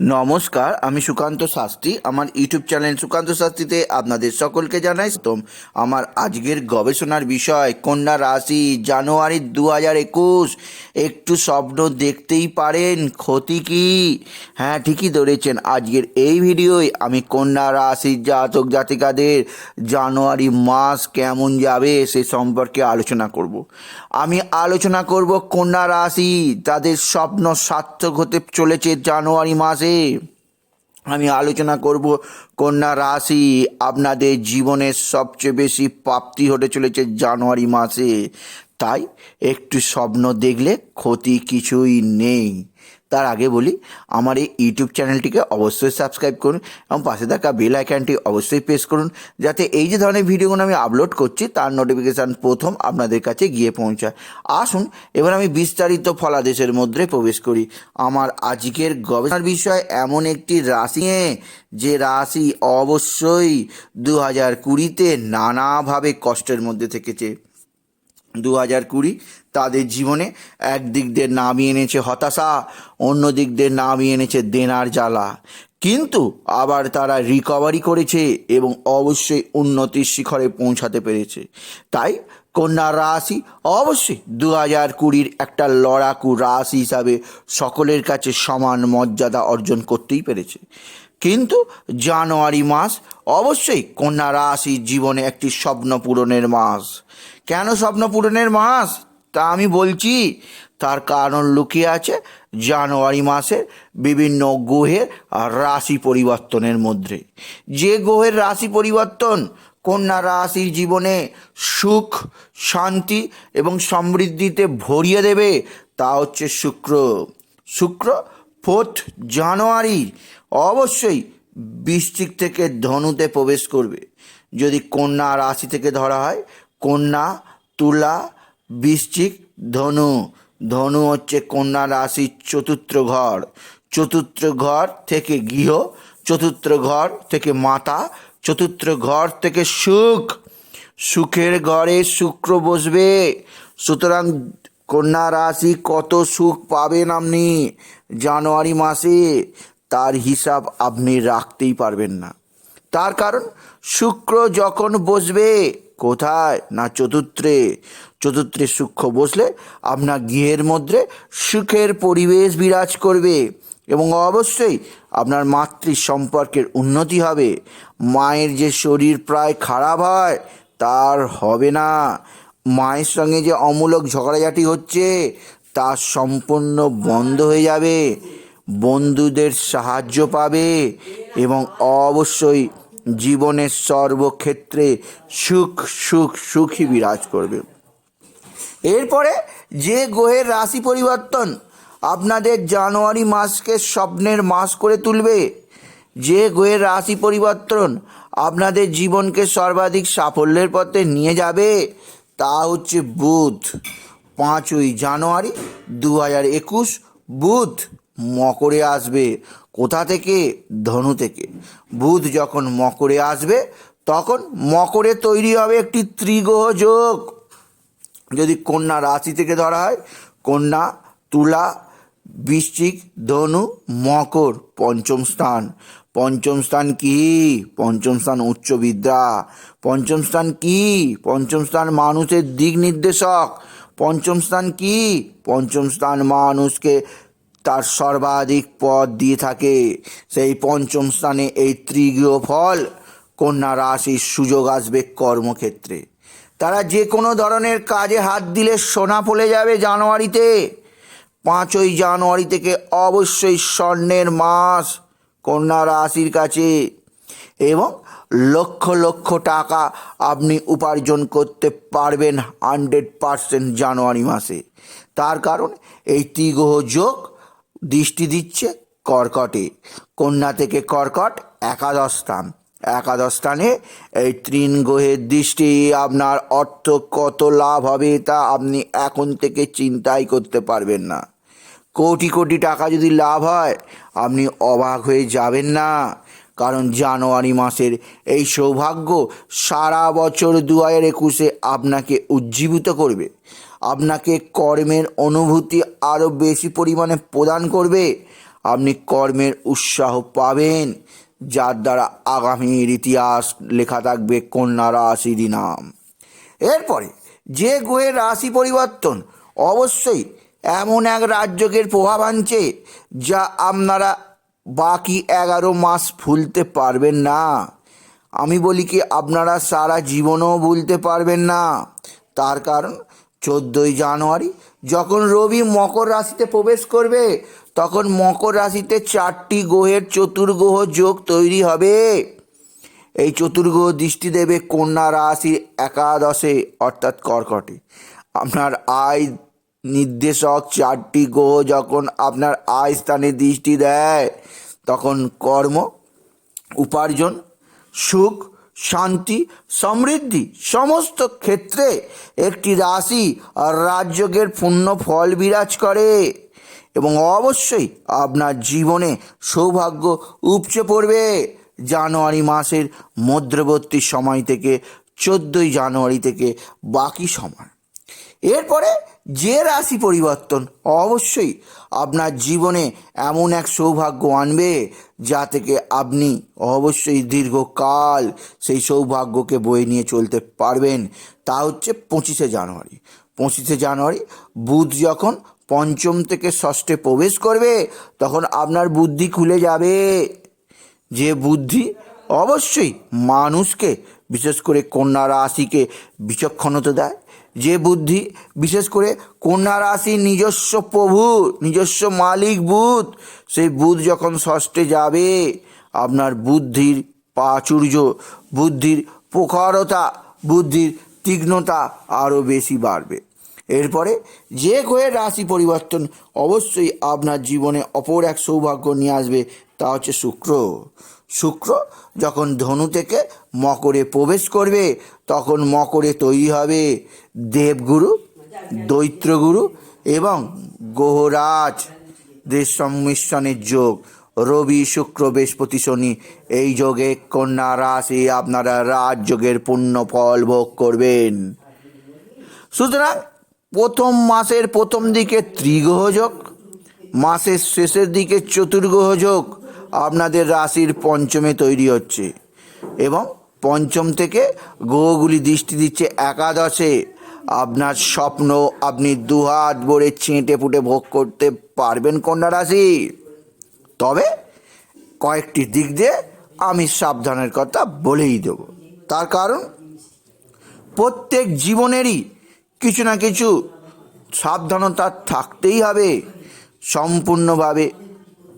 নমস্কার, আমি সুকান্ত শাস্ত্রী। আমার ইউটিউব চ্যানেল সুকান্ত শাস্ত্রীতে আপনাদের সকলকে জানাই তোম আমার আজকের গবেষণার বিষয়, কন্যা রাশি, জানুয়ারি দু হাজার একুশ। একটু স্বপ্ন দেখতেই পারেন, ক্ষতি কি? হ্যাঁ ঠিকই ধরেছেন। আজকের এই ভিডিওয় আমি কন্যা রাশির জাতক জাতিকাদের জানুয়ারি মাস কেমন যাবে সে সম্পর্কে আলোচনা করব। আমি আলোচনা করব কন্যা রাশি, তাদের স্বপ্ন সার্থক হতে চলেছে জানুয়ারি মাসে। আমি আলোচনা করব কন্যা রাশি। আপনাদের জীবনের সবচেয়ে বেশি প্রাপ্তি হতে চলেছে জানুয়ারি মাসে। তাই একটু স্বপ্ন দেখলে ক্ষতি কিছুই নেই। তার আগে বলি, আমার এই ইউটিউব চ্যানেলটিকে অবশ্যই সাবস্ক্রাইব করুন এবং পাশে থাকা বেল আইকনটি অবশ্যই প্রেস করুন, যাতে এই যে ধরনের ভিডিওগুলো আমি আপলোড করছি, তার নোটিফিকেশান প্রথম আপনাদের কাছে গিয়ে পৌঁছায়। আসুন, এবার আমি বিস্তারিত ফলাদেশের মধ্যে প্রবেশ করি। আমার আজকের গবেষণার বিষয় এমন একটি রাশি যে রাশি অবশ্যই দু হাজার কুড়িতে নানাভাবে কষ্টের মধ্যে থেকেছে। দু হাজার কুড়ি তাদের জীবনে একদিক দিয়ে নামিয়ে এনেছে হতাশা অন্য দিক দিয়ে নামিয়ে এনেছে দেনার জ্বালা। কিন্তু আবার তারা রিকভারি করেছে এবং অবশ্যই উন্নতির শিখরে পৌঁছাতে পেরেছে। তাই কন্যা রাশি অবশ্যই দু হাজার কুড়ির একটা লড়াকু রাশি হিসাবে সকলের কাছে সমান মর্যাদা অর্জন করতেই পেরেছে। কিন্তু জানুয়ারি মাস অবশ্যই কন্যা রাশির জীবনে একটি স্বপ্ন পূরণের মাস। কেন স্বপ্ন পূরণের মাস? তা আমি বলছি, তার কারণ লুকিয়ে আছে জানুয়ারি মাসের বিভিন্ন গ্রহের রাশি পরিবর্তনের মধ্যে। যে গ্রহের রাশি পরিবর্তন কন্যা রাশির জীবনে সুখ, শান্তি এবং সমৃদ্ধিতে ভরিয়ে দেবে, তা হচ্ছে শুক্র। শুক্র ফোর্থ জানুয়ারি, অবশ্যই বৃষ্টিক থেকে ধনুতে প্রবেশ করবে। যদি কন্যা রাশি থেকে ধরা হয়, কন্যা, তুলা, বৃশ্চিক, ধনু। ধনু হচ্ছে কন্যা রাশির চতুর্থ ঘর। চতুর্থ ঘর থেকে গৃহ, চতুর্থ ঘর থেকে মাতা, চতুর্থ ঘর থেকে সুখ। সুখের ঘরে শুক্র বসবে। সুতরাং কন্যা রাশি কত সুখ পাবেন আপনি? জানুয়ারি মাসে তার হিসাব আপনি রাখতেই পারবেন না। তার কারণ, শুক্র যখন বসবে, কোথায় না চতুর্থে? চতুর্থে সূক্ষ্ম বসলে আপনার গৃহের মধ্যে সুখের পরিবেশ বিরাজ করবে এবং অবশ্যই আপনার মাতৃ সম্পর্কের উন্নতি হবে। মায়ের যে শরীর প্রায় খারাপ হয়, তার হবে না। মায়ের সঙ্গে যে অমূলক ঝগড়াঝাটি হচ্ছে, তা সম্পূর্ণ বন্ধ হয়ে যাবে। বন্ধুদের সাহায্য পাবে এবং অবশ্যই জীবনের সর্বক্ষেত্রে সুখ সুখ, সুখী বিরাজ করবে। এরপরে যে গ্রহের রাশি পরিবর্তন আপনাদের জানুয়ারি মাসকে স্বপ্নের মাস করে তুলবে, যে গ্রহের রাশি পরিবর্তন আপনাদের জীবনকে সর্বাধিক সাফল্যের পথে নিয়ে যাবে তা হচ্ছে বুধ। পাঁচই জানুয়ারি দু হাজার একুশ বুধ মকরে আসবে। কোথা থেকে? ধনু থেকে। বুধ যখন মকরে আসবে, তখন মকরে তৈরি হবে একটি ত্রিগ্রহ যোগ। যদি কন্যা রাশি থেকে ধরা হয়, কন্যা, তুলা, বৃশ্চিক, ধনু, মকর, পঞ্চম স্থান। পঞ্চম স্থান কি? পঞ্চম স্থান উচ্চ বিদ্যা পঞ্চম স্থান কি? পঞ্চম স্থান মানুষের দিক নির্দেশক পঞ্চম স্থান কি? পঞ্চম স্থান মানুষকে তার সর্বাধিক পদ দিয়ে থাকে। সেই পঞ্চম স্থানে এই ত্রিগৃহ ফল, কন্যা রাশির সুযোগ আসবে কর্মক্ষেত্রে। তারা যে কোনো ধরনের কাজে হাত দিলে সোনা ফলে যাবে জানুয়ারিতে। পাঁচই জানুয়ারি থেকে অবশ্যই স্বর্ণের মাস কন্যা রাশির কাছে। এবং লক্ষ লক্ষ টাকা আপনি উপার্জন করতে পারবেন হান্ড্রেড পারসেন্ট জানুয়ারি মাসে। তার কারণ এই ত্রিগ্রহ যোগ দৃষ্টি দিচ্ছে কর্কটে। কন্যা থেকে কর্কট একাদশ স্থান। একাদশ স্থানে এই তৃণ গ্রহের দৃষ্টি আপনার অর্থ কত লাভ হবে তা আপনি এখন থেকে চিন্তাই করতে পারবেন না। কোটি কোটি টাকা যদি লাভ হয়, আপনি অবাক হয়ে যাবেন না। কারণ জানুয়ারি মাসের এই সৌভাগ্য সারা বছর দু হাজার একুশে আপনাকে উজ্জীবিত করবে। আপনাকে কর্মের অনুভূতি আরও বেশি পরিমাণে প্রদান করবে। আপনি কর্মের উৎসাহ পাবেন, যার দ্বারা আগামীর ইতিহাস লেখা থাকবে কন্যা রাশির নাম এরপরে যে গ্রহের রাশি পরিবর্তন, অবশ্যই এমন এক রাজ্যকের প্রভাব আনছে যা আপনারা বাকি এগারো মাস ভুলতে পারবেন না। আমি বলি কি, আপনারা সারা জীবনও ভুলতে পারবেন না। তার কারণ, চোদ্দোই জানুয়ারি যখন রবি মকর রাশিতে প্রবেশ করবে, তখন মকর রাশিতে চারটি গ্রহের চতুর্গ্রহ যোগ তৈরি হবে। এই চতুর্গ্রহ দৃষ্টি দেবে কন্যা রাশির একাদশে, অর্থাৎ কর্কটে। আপনার আয় নির্দেশক চারটি গ্রহ যখন আপনার আয় স্থানে দৃষ্টি দেয়, তখন কর্ম, উপার্জন, সুখ, শান্তি, সমৃদ্ধি সমস্ত ক্ষেত্রে একটি রাশি আর রাজযোগের পূর্ণ ফল বিরাজ করে এবং অবশ্যই আপনার জীবনে সৌভাগ্য উপচে পড়বে। জানুয়ারি মাসের মধ্যবর্তী সময় থেকে চোদ্দোই জানুয়ারি থেকে বাকি সময়। এরপরে যে রাশি পরিবর্তন, অবশ্যই আপনার জীবনে এমন এক সৌভাগ্য আনবে যা থেকে আপনি অবশ্যই দীর্ঘকাল সেই সৌভাগ্যকে বয়ে নিয়ে চলতে পারবেন। তা হচ্ছে পঁচিশে জানুয়ারি। পঁচিশে জানুয়ারি বুধ যখন পঞ্চম থেকে ষষ্ঠে প্রবেশ করবে, তখন আপনার বুদ্ধি খুলে যাবে। যে বুদ্ধি অবশ্যই মানুষকে, বিশেষ করে কন্যা রাশিকে বিচক্ষণতা দেয় যে বুদ্ধি, বিশেষ করে কন্যা রাশি নিজস্ব প্রভু, নিজস্ব মালিক বুধ, সেই বুধ যখন ষষ্ঠে যাবে, আপনার বুদ্ধির প্রাচুর্য, বুদ্ধির প্রখরতা, বুদ্ধির তীক্ষ্ণতা আরও বেশি বাড়বে। এরপরে যে গ্রহের রাশি পরিবর্তন অবশ্যই আপনার জীবনে অপর এক সৌভাগ্য নিয়ে আসবে, তা হচ্ছে শুক্র। শুক্র যখন ধনু থেকে মকরে প্রবেশ করবে, তখন মকরে তৈরি হবে। দেবগুরু দৈত্রগুরু এবং গ্রহরাজ দেশ সংমিশ্রণের যোগ। রবি, শুক্র, বৃহস্পতি, শনি এই যোগে কন্যা রাশি আপনারা রাজযোগের পূর্ণ ফল ভোগ করবেন। সুতরাং প্রথম মাসের প্রথম দিকে ত্রিগ্রহ যোগ, মাসের শেষের দিকে চতুর্গ্রহ যোগ আপনাদের রাশির পঞ্চমে তৈরি হচ্ছে এবং পঞ্চম থেকে গ্রহগুলি দৃষ্টি দিচ্ছে একাদশে। আপনার স্বপ্ন আপনি দুহাত ভরে ছেঁটে ফুটে ভোগ করতে পারবেন কন্যা রাশি। তবে কয়েকটি দিক দিয়ে আমি সাবধানের কথা বলেই দেব। তার কারণ, প্রত্যেক জীবনেরই কিছু না কিছু সাবধানতা থাকতেই হবে। সম্পূর্ণভাবে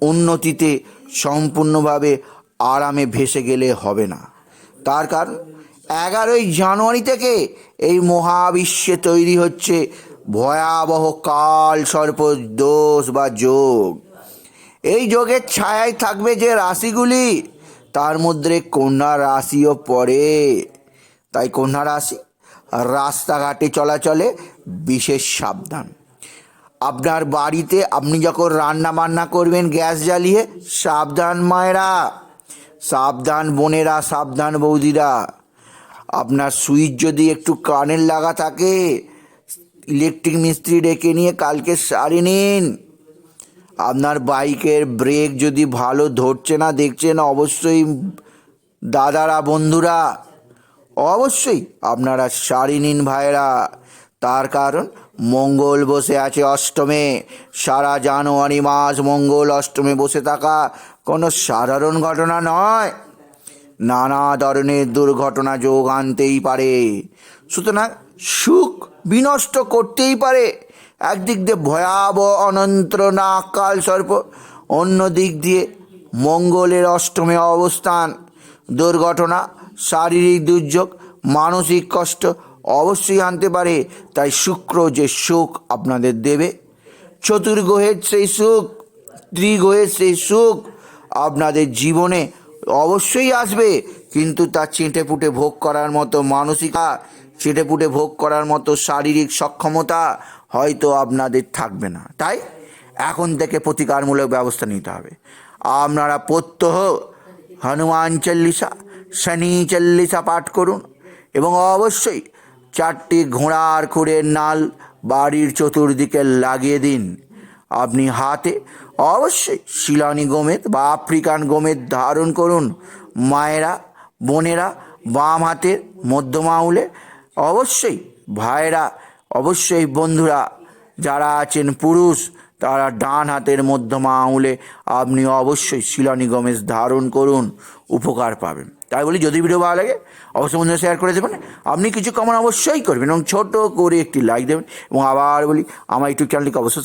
উন্নতিতে, সম্পূর্ণভাবে আরামে ভেসে গেলে হবে না। তার কারণ এগারোই জানুয়ারি থেকে এই মহাবিশ্বে তৈরি হচ্ছে ভয়াবহ কাল, সর্প, দোষ বা যোগ। এই যোগের ছায়ায় থাকবে যে রাশিগুলি, তার মধ্যে কন্যা রাশিও পড়ে। তাই কন্যা রাশি রাস্তাঘাটে চলাচলে বিশেষ সাবধান। আপনার বাড়িতে আপনি যখন রান্না বান্না করবেন, গ্যাস জ্বালিয়ে, সাবধান মায়েরা, সাবধান বোনেরা, সাবধান বৌদিরা। আপনার সুইচ যদি একটু কানের লাগা থাকে, ইলেকট্রিক মিস্ত্রি ডেকে নিয়ে কালকে সারি নিন। আপনার বাইকের ব্রেক যদি ভালো ধরছে না দেখছেন অবশ্যই দাদারা, বন্ধুরা, অবশ্যই আপনারা সারি নিন ভাইরা তার কারণ মঙ্গল বসে আছে অষ্টমে। সারা জানুয়ারি মাস মঙ্গল অষ্টমে বসে থাকা কোনো সাধারণ ঘটনা নয়। নানা ধরনের দুর্ঘটনা যোগ আনতেই পারে। সুতরাং সুখ বিনষ্ট করতেই পারে। একদিক দিয়ে ভয়াবহ অনন্ত্রণা কাল সর্প, অন্য দিক দিয়ে মঙ্গলের অষ্টমে অবস্থান। দুর্ঘটনা, শারীরিক দুর্যোগ, মানসিক কষ্ট অবশ্যই আনতে পারে। তাই শুক্র যে সুখ আপনাদের দেবে। চতুর্গ্রহের সেই সুখ ত্রিগ্রহের সেই সুখ আপনাদের জীবনে অবশ্যই আসবে। কিন্তু তা চেটে পুটে ভোগ করার মতো মানসিকা চেটে পুটে ভোগ করার মতো শারীরিক সক্ষমতা হয়তো আপনাদের থাকবে না। তাই এখন থেকে প্রতিকারমূলক ব্যবস্থা নিতে হবে। আপনারা প্রত্যহ হনুমান চল্লিশা, শনি চল্লিশা পাঠ করুন এবং অবশ্যই চারটি ঘোড়ার খুঁড়ের নাল বাড়ির চতুর্দিকে লাগিয়ে দিন। আপনি হাতে অবশ্যই শিলানি গোমেদ বা আফ্রিকান গোমেদ ধারণ করুন। মায়েরা, বোনেরা, বাম হাতের মধ্যমা আঙুলে অবশ্যই ভাইয়েরা, অবশ্যই বন্ধুরা, যারা আছেন পুরুষ, তারা ডান হাতের মধ্যমা আঙুলে আপনি অবশ্যই শিলানি গমেজ ধারণ করুন, উপকার পাবেন। তাই বলি, যদি ভিডিও ভালো লাগে, অবশ্যই বন্ধুরা শেয়ার করে দেবেন। আপনি কিছু কমান অবশ্যই করবেন এবং ছোট করে একটি লাইক দেবেন। এবং আবার বলি, আমার ইউটিউব চ্যানেলটিকে অবশ্যই